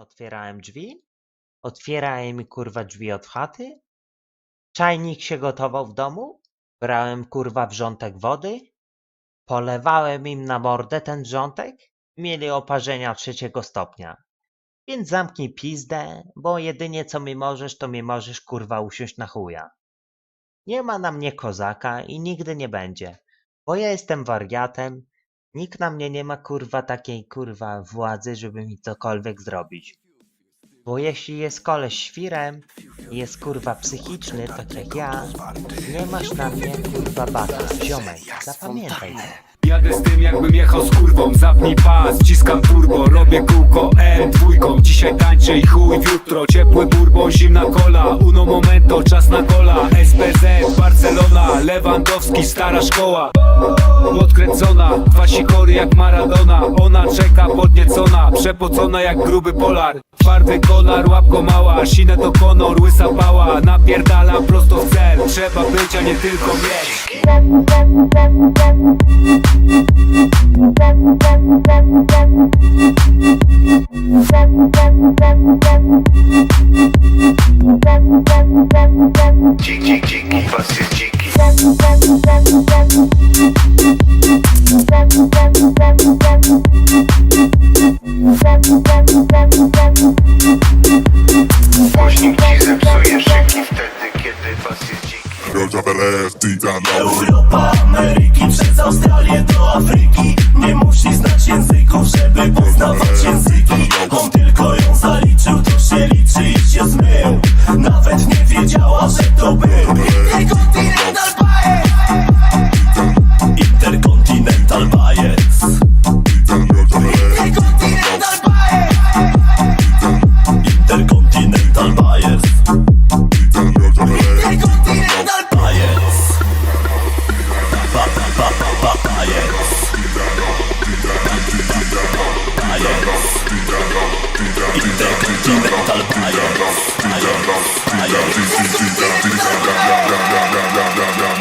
otwierałem drzwi? Otwierałem mi kurwa drzwi od chaty? Czajnik się gotował w domu? Brałem kurwa wrzątek wody? Polewałem im na mordę ten wrzątek? Mieli oparzenia trzeciego stopnia. Więc zamknij pizdę, bo jedynie co mi możesz, to mi możesz kurwa usiąść na chuja. Nie ma na mnie kozaka i nigdy nie będzie, bo ja jestem wariatem, nikt na mnie nie ma kurwa takiej kurwa władzy, żeby mi cokolwiek zrobić. Bo jeśli jest koleś świrem jest kurwa psychiczny, tak jak ja, nie masz na mnie kurwa bata, ziomek, zapamiętaj to. Jadę z tym jakbym jechał z kurwą. Zapnij pas, ciskam turbo. Robię kółko M dwójką. Dzisiaj tańczę i chuj w jutro Ciepły burbo, zimna kola. Uno momento, czas na kola. SPZ, Barcelona Lewandowski, stara szkoła. Odkręcona, dwa sikory jak Maradona. Ona czeka podniecona. Przepocona jak gruby polar Twardy konar, łapko mała Sinę to konor, łysa pała. Napierdala prosto w cel Trzeba być, a nie tylko mieć Down low. Europa, Ameryki, przez Australię do Afryki. Nie musi znać języków, żeby poznawać języki. On tylko ją zaliczył, to się liczy i się zmył. Nawet nie wiedziała, że to był. Interkontynental Bias. Interkontynental Bias. Interkontynental Bias Bias Bias Girl,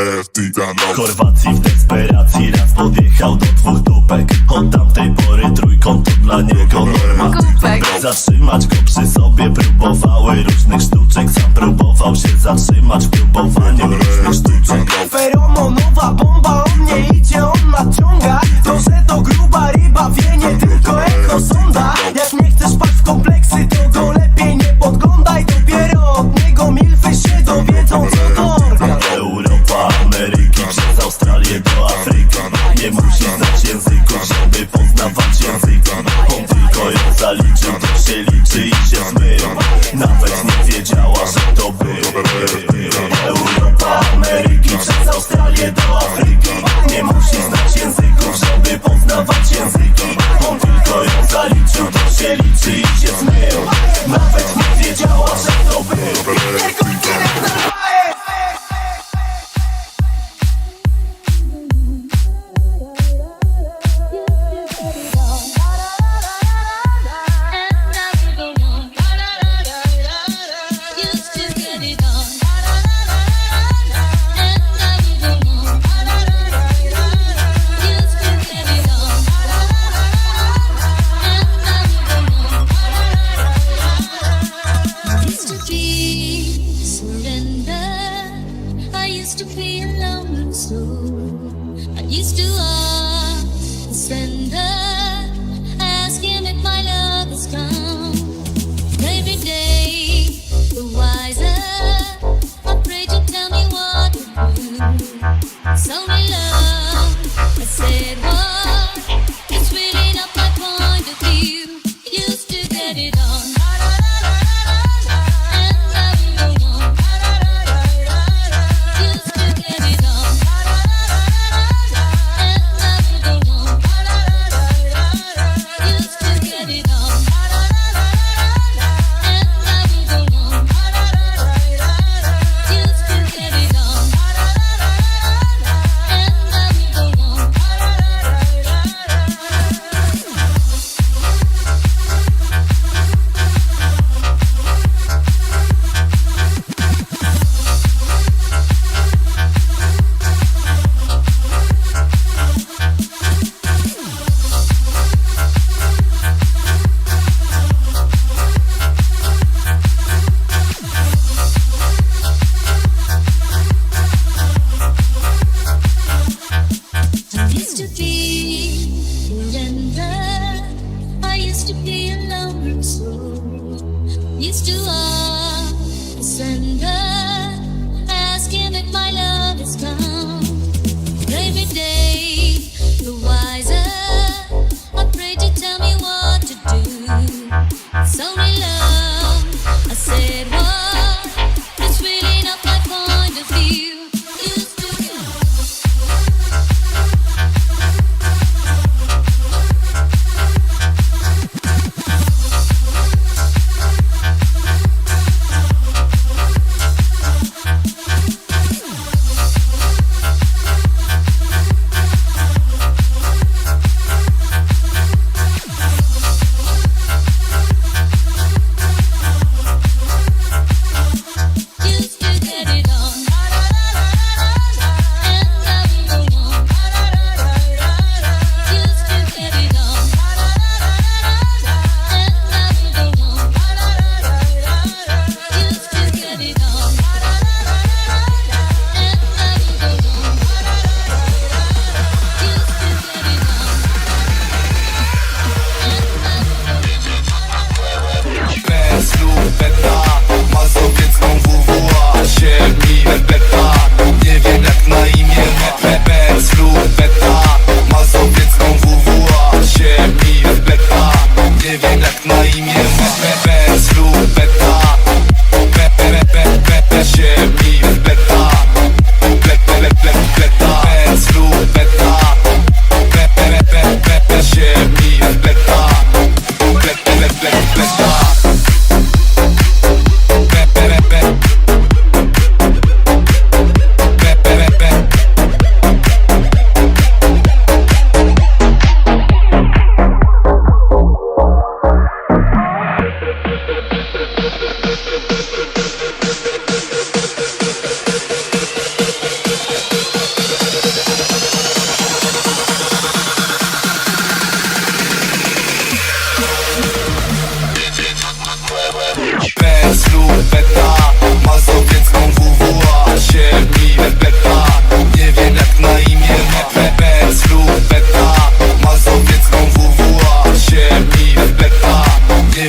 W Chorwacji w desperacji raz podjechał do dwóch dupek. Od tamtej pory trójkąt to dla niego norma zatrzymać go przy sobie próbowały różnych sztuczek. Sam próbował się zatrzymać w próbowaniu różnych sztuczek. Feromonowa used to be a lonely soul. I used to walk and surrender, asking if my love has come. Every day, the wiser. I pray to tell me what to do. So me love, I said what?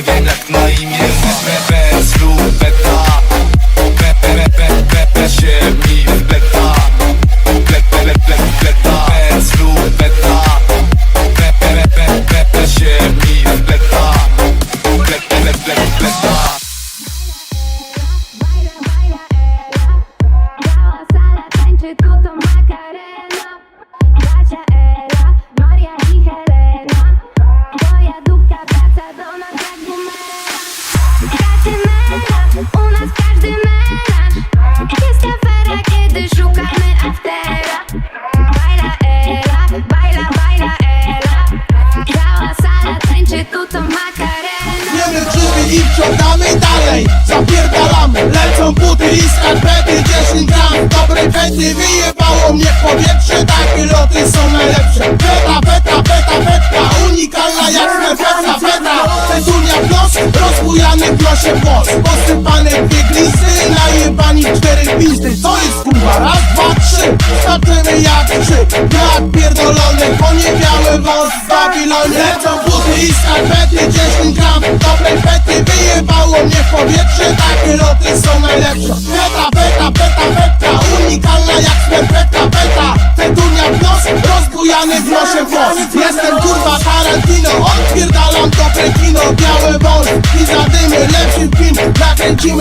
Living like my music beta, piloty są najlepsze. Beta, beta, beta, beta. Unikalna jak smerfeta, beta. Petunia plos, rozbujany plosie włos. Posypane dwie glisy, najebani cztery pizdy To jest kurwa, raz, dwa, trzy. Starczymy jak trzy. Brak pierdolony, poniewiały wąs z Babilonie. Lecą buty i skarpety, 10 gram. Dobrej pety, wyjebało mnie w powietrze. Takie loty są najlepsze.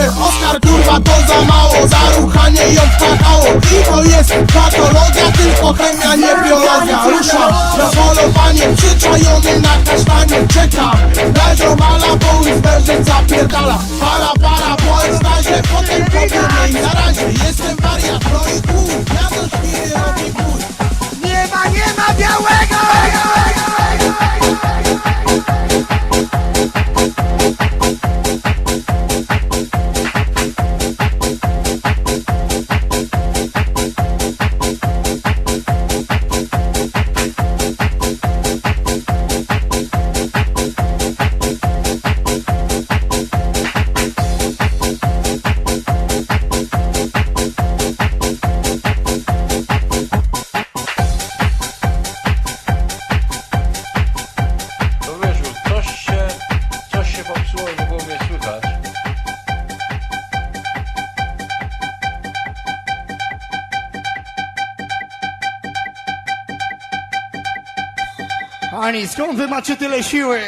Pełnych Oscar, kurwa to za mało. Zaruchanie ją wpakało I to jest patologia, tylko chemia nie biologia. Rusza na polowanie, przyczajony na kasztanie. Czeka, na ziomala, bo już zapierdala. wyłączyło i było mnie słychać. Ani, skąd wy macie tyle siły?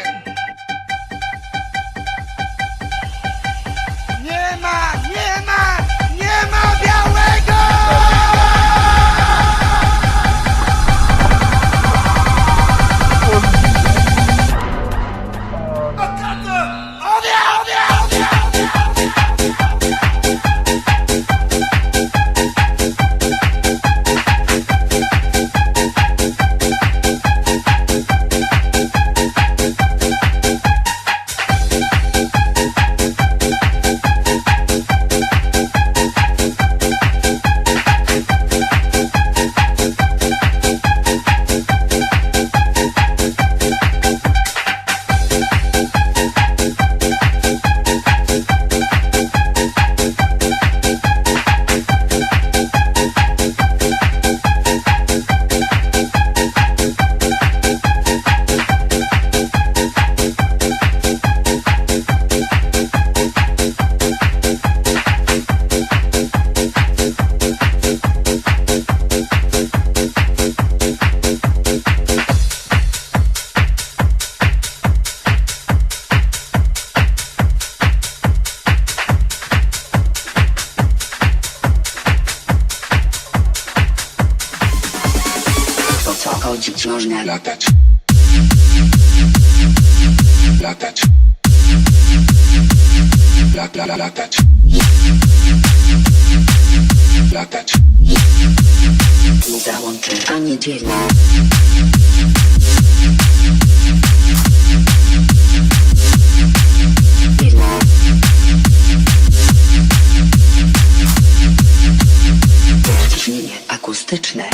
chodzić można latać. Latać. Lat, la, latać. Latać. Muza łączy, a nie dzieli akustyczne.